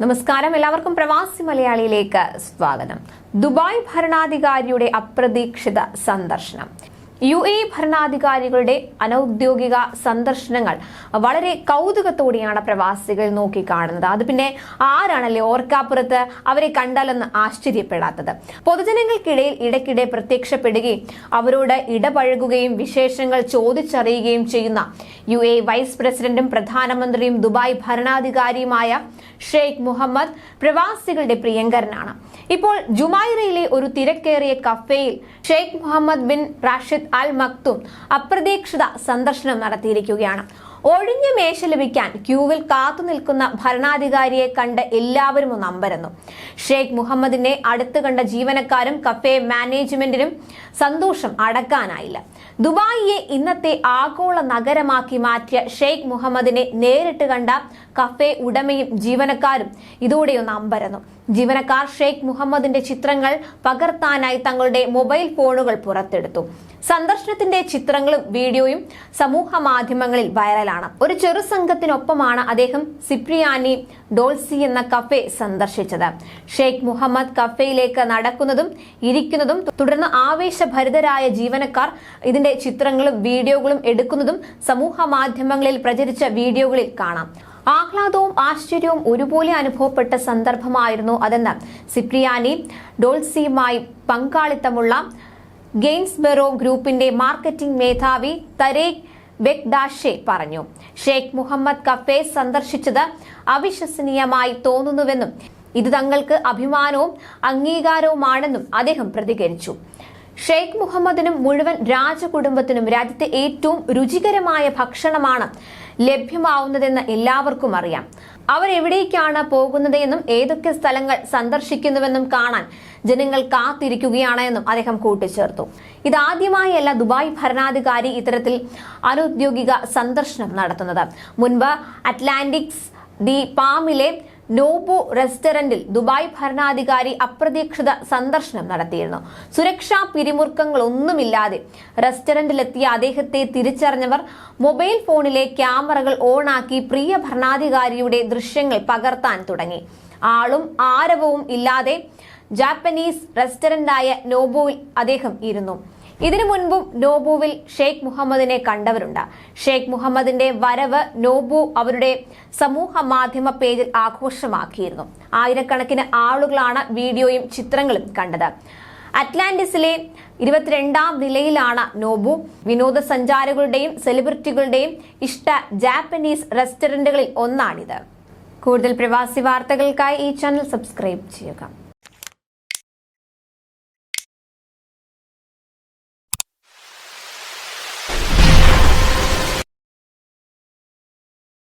നമസ്കാരം. എല്ലാവർക്കും പ്രവാസി മലയാളിയിലേക്ക് സ്വാഗതം. ദുബായ് ഭരണാധികാരിയുടെ അപ്രതീക്ഷിത സന്ദർശനം. യു എ ഭരണാധികാരികളുടെ അനൌദ്യോഗിക സന്ദർശനങ്ങൾ വളരെ കൗതുകത്തോടെയാണ് പ്രവാസികൾ നോക്കിക്കാണുന്നത്. അത് പിന്നെ ആരാണല്ലേ ഓർക്കാപ്പുറത്ത് അവരെ കണ്ടാലെന്ന് ആശ്ചര്യപ്പെടാത്തത്? പൊതുജനങ്ങൾക്കിടയിൽ ഇടയ്ക്കിടെ പ്രത്യക്ഷപ്പെടുകയും അവരോട് ഇടപഴകുകയും വിശേഷങ്ങൾ ചോദിച്ചറിയുകയും ചെയ്യുന്ന യു എ വൈസ് പ്രസിഡന്റും പ്രധാനമന്ത്രിയും ദുബായ് ഭരണാധികാരിയുമായ ഷെയ്ഖ് മുഹമ്മദ് പ്രവാസികളുടെ പ്രിയങ്കരനാണ്. ഇപ്പോൾ ജുമൈറയിലെ ഒരു തിരക്കേറിയ കഫേയിൽ Sheikh Mohammed bin Rashid Al Maktoum അപ്രതീക്ഷിത സന്ദർശനം നടത്തിയിരിക്കുകയാണ്. ഒഴിഞ്ഞ മേശ ലഭിക്കാൻ ക്യൂവിൽ കാത്തു നിൽക്കുന്ന ഭരണാധികാരിയെ കണ്ട് എല്ലാവരും ഒന്ന് അമ്പരന്നു. ഷെയ്ഖ് മുഹമ്മദിനെ അടുത്ത് കണ്ട ജീവനക്കാരും കഫേ മാനേജ്മെന്റിനും സന്തോഷം അടക്കാനായില്ല. ദുബായിയെ ഇന്നത്തെ ആഗോള നഗരമാക്കി മാറ്റിയ ഷെയ്ഖ് മുഹമ്മദിനെ നേരിട്ട് കണ്ട കഫേ ഉടമയും ജീവനക്കാരും ഇതോടെ ഒന്ന് അമ്പരന്നു. ജീവനക്കാർ ഷെയ്ഖ് മുഹമ്മദിന്റെ ചിത്രങ്ങൾ പകർത്താനായി തങ്ങളുടെ മൊബൈൽ ഫോണുകൾ പുറത്തെടുത്തു. സന്ദർശനത്തിന്റെ ചിത്രങ്ങളും വീഡിയോയും സമൂഹ മാധ്യമങ്ങളിൽ വൈറലാണ്. ഒരു ചെറു സംഘത്തിനൊപ്പമാണ് അദ്ദേഹം സിപ്രിയാനി ഡോൾസി എന്ന കഫേ സന്ദർശിച്ചത്. ഷെയ്ഖ് മുഹമ്മദ് കഫേയിലേക്ക് നടക്കുന്നതും ഇരിക്കുന്നതും തുടർന്ന് ആവേശഭരിതരായ ജീവനക്കാർ ഇതിന്റെ ചിത്രങ്ങളും വീഡിയോകളും എടുക്കുന്നതും സമൂഹ മാധ്യമങ്ങളിൽ പ്രചരിച്ച വീഡിയോകളിൽ കാണാം. ആഹ്ലാദവും ആശ്ചര്യവും ഒരുപോലെ അനുഭവപ്പെട്ട സന്ദർഭമായിരുന്നു അതെന്ന് സിപ്രിയാനി ഡോൾസിയുമായി പങ്കാളിത്തമുള്ള ഗെയിൻസ്ബെറോ ഗ്രൂപ്പിന്റെ മാർക്കറ്റിംഗ് മേധാവി തരേഖ് ബെഗ്ദാഷെ പറഞ്ഞു. ഷെയ്ഖ് മുഹമ്മദ് കഫേ സന്ദർശിച്ചത് അവിശ്വസനീയമായി തോന്നുന്നുവെന്നും ഇത് തങ്ങൾക്ക് അഭിമാനവും അംഗീകാരവുമാണെന്നും അദ്ദേഹം പ്രതികരിച്ചു. ഷെയ്ഖ് മുഹമ്മദിനും മുഴുവൻ രാജകുടുംബത്തിനും രാജ്യത്തെ ഏറ്റവും രുചികരമായ ഭക്ഷണമാണ് ലഭ്യമാവുന്നതെന്ന് എല്ലാവർക്കും അറിയാം. അവരെവിടേക്കാണ് പോകുന്നതെന്നും ഏതൊക്കെ സ്ഥലങ്ങൾ സന്ദർശിക്കുന്നുവെന്നും കാണാൻ ജനങ്ങൾ കാത്തിരിക്കുകയാണ് എന്നും അദ്ദേഹം കൂട്ടിച്ചേർത്തു. ഇതാദ്യമായല്ല ദുബായ് ഭരണാധികാരി ഇത്തരത്തിൽ അനൌദ്യോഗിക സന്ദർശനം നടത്തുന്നത്. മുൻപ് അറ്റ്ലാന്റിക്സ് ദി പാമിലെ നോബു റെസ്റ്റോറന്റിൽ ദുബായ് ഭരണാധികാരി അപ്രതീക്ഷിത സന്ദർശനം നടത്തിയിരുന്നു. സുരക്ഷാ പിരിമുറുക്കങ്ങളൊന്നുമില്ലാതെ റെസ്റ്റോറന്റിലെത്തിയ അദ്ദേഹത്തെ തിരിച്ചറിഞ്ഞവർ മൊബൈൽ ഫോണിലെ ക്യാമറകൾ ഓണാക്കി പ്രിയ ഭരണാധികാരിയുടെ ദൃശ്യങ്ങൾ പകർത്താൻ തുടങ്ങി. ആളും ആരവവും ഇല്ലാതെ ജാപ്പനീസ് റെസ്റ്റോറന്റായ നോബുവിൽ അദ്ദേഹം ഇരുന്നു. ഇതിനു മുൻപും നോബുവിൽ ഷെയ്ഖ് മുഹമ്മദിനെ കണ്ടവരുണ്ട്. ഷെയ്ഖ് മുഹമ്മദിന്റെ വരവ് നോബു അവരുടെ സമൂഹ മാധ്യമ പേജിൽ ആഘോഷമാക്കിയിരുന്നു. ആയിരക്കണക്കിന് ആളുകളാണ് വീഡിയോയും ചിത്രങ്ങളും കണ്ടത്. അറ്റ്ലാന്റിസിലെ ഇരുപത്തിരണ്ടാം നിലയിലാണ് നോബു. വിനോദസഞ്ചാരികളുടെയും സെലിബ്രിറ്റികളുടെയും ഇഷ്ട ജാപ്പനീസ് റെസ്റ്റോറന്റുകളിൽ ഒന്നാണിത്. കൂടുതൽ പ്രവാസി വാർത്തകൾക്കായി ഈ ചാനൽ സബ്സ്ക്രൈബ് ചെയ്യുക.